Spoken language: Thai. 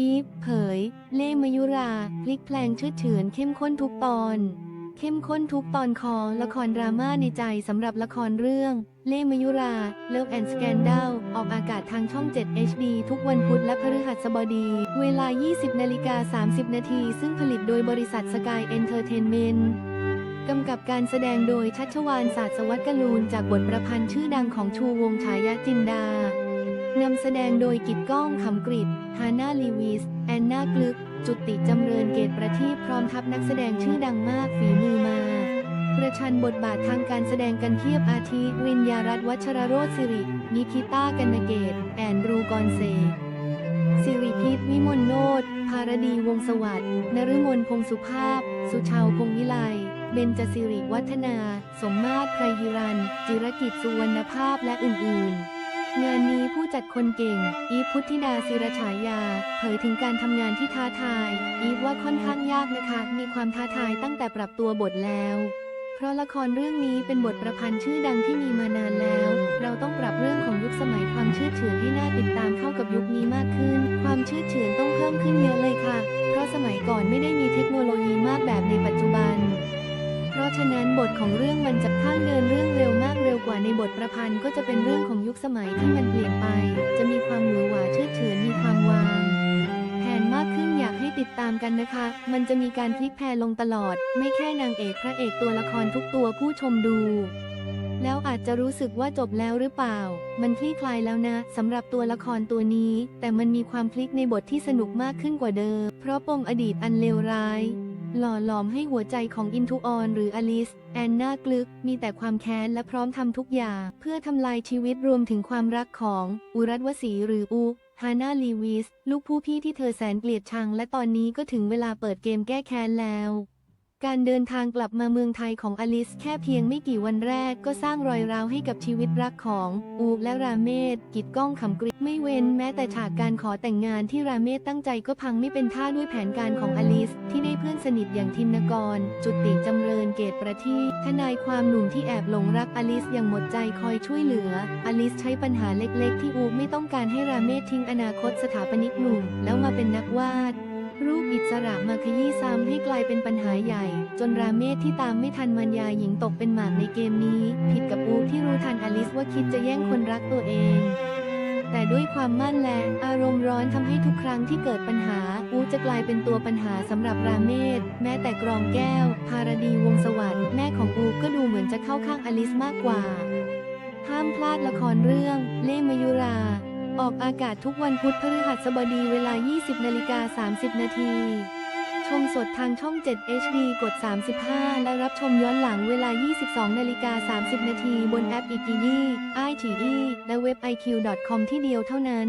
อีฟเผย เล่มยุรา พลิกแพลงเชือดเฉือนเข้มข้นทุกตอน เข้มข้นทุกตอนคอละครดราม่าในใจสำหรับละครเรื่อง เล่มยุรา Love and Scandal ออกอากาศทางช่อง 7 HD ทุกวันพุธและพฤหัสบดี เวลา 20นาฬิกา30 นาทีซึ่งผลิตโดยบริษัท Sky Entertainment กำกับการแสดงโดยชัชวานศาสวัสดิ์กลูนจากบทประพันธ์ชื่อดังของชูวงฉายาจินดา นำแสดงโดยกิตก้องขำกริดฮาน่าลีวิส แอนนากลึก จุติจำเริญเกตประทีปพร้อมทัพนักแสดงชื่อดังมากฝีมือมาประชันบทบาททางการแสดงกันเทียบอาทิรินยารัตวัชรโรธสิริ นิคิต้ากันนเกต แอนดรูกอนเซสิริพิษวิมลโนตภารดีวงศสวัสดิ์นฤมลพงสุภาพ สุชาวพงวิไล เบญจสิริวัฒนา สมมาตรไพรยิรัน จิรกิจสุวรรณภาพและอื่นๆ งานนี้ผู้จัดคนเก่ง อีฟพุทธิดาศิรฉายา เผยถึงการทำงานที่ท้าทาย อีฟว่าค่อนข้างยากนะคะ มีความท้าทายตั้งแต่ปรับตัวบทแล้ว เพราะละครเรื่องนี้เป็นบทประพันธ์ชื่อดังที่มีมานานแล้ว เราต้องปรับเรื่องของยุคสมัยความเชื่อเฉือนให้น่าติดตามเข้ากับยุคนี้มากขึ้น ความเชื่อเฉือนต้องเพิ่มขึ้นเยอะเลยค่ะ เพราะสมัยก่อนไม่ได้มีเทคโนโลยีมากแบบในปัจจุบัน ราะฉะนั้นบทของเรื่องมันจะข้างเดินเรื่องเร็วมากเร็วกว่าในบทประพันธ์ก็จะเป็นเรื่องของยุคสมัยที่มันเปลี่ยนไป จะมีความหวือหวาเชื่อเฉือนมีความวางแผนมากขึ้นอยากให้ติดตามกันนะคะ มันจะมีการพลิกแพลลงตลอด ไม่แค่นางเอกพระเอกตัวละครทุกตัวผู้ชมดู แล้วอาจจะรู้สึกว่าจบแล้วหรือเปล่า มันคลี่คลายแล้วนะสำหรับตัวละครตัวนี้ แต่มันมีความพลิกในบทที่สนุกมากขึ้นกว่าเดิม เพราะปมอดีตอันเลวร้าย หล่อหลอมให้หัวใจของอินทูออนหรืออลิส แอนนากลึก มีแต่ความแค้นและพร้อมทำทุกอย่าง เพื่อทำลายชีวิตรวมถึงความรักของ อุรัตวสีหรืออูฮาน่าลีวิส ลูกผู้พี่ที่เธอแสนเกลียดชัง และตอนนี้ก็ถึงเวลาเปิดเกมแก้แค้นแล้ว การเดินทางกลับมาเมืองไทยของอลิสแค่เพียงไม่กี่วันแรกก็สร้างรอยร้าวให้กับชีวิตรักของอูและราเมศกิดก้องขำกริไม่เว้นแม้แต่ฉากการขอแต่งงานที่ราเมศตั้งใจก็พังไม่เป็นท่าด้วยแผนการของอลิส ที่ได้เพื่อนสนิทอย่างทินกร จุติจำเริญเกตประทีทนายความหนุ่มที่แอบหลงรักอลิสอย่างหมดใจคอยช่วยเหลือ อลิสใช้ปัญหาเล็ก ๆ ที่อูไม่ต้องการให้ราเมศทิ้งอนาคตสถาปนิกหนุ่มแล้วมาเป็นนักวาด รูปอิสระมาขยี้ซ้ำให้กลายเป็นปัญหาใหญ่ จนราเมศที่ตามไม่ทันมันยาหญิงตกเป็นหมากในเกมนี้ ผิดกับอูที่รู้ทันอลิสว่าคิดจะแย่งคนรักตัวเอง แต่ด้วยความมั่นและอารมณ์ร้อนทำให้ทุกครั้งที่เกิดปัญหา อูจะกลายเป็นตัวปัญหาสำหรับราเมศแม้แต่กรองแก้วพารดีวงสวัสดิ์แม่ของอูก็ดูเหมือนจะเข้าข้างอลิสมากกว่าห้ามพลาดละครเรื่อง เล่มยุรา ออกอากาศทุกวันพุธพฤหัสบดีเวลา 20นาฬิกา30 นาที ชมสดทางช่อง 7 HD กด 35 และรับชมย้อนหลังเวลา 22นาฬิกา30 นาทีบนแอปอีกิยี่ไอทีอีและเว็บ iq.com ที่เดียวเท่านั้น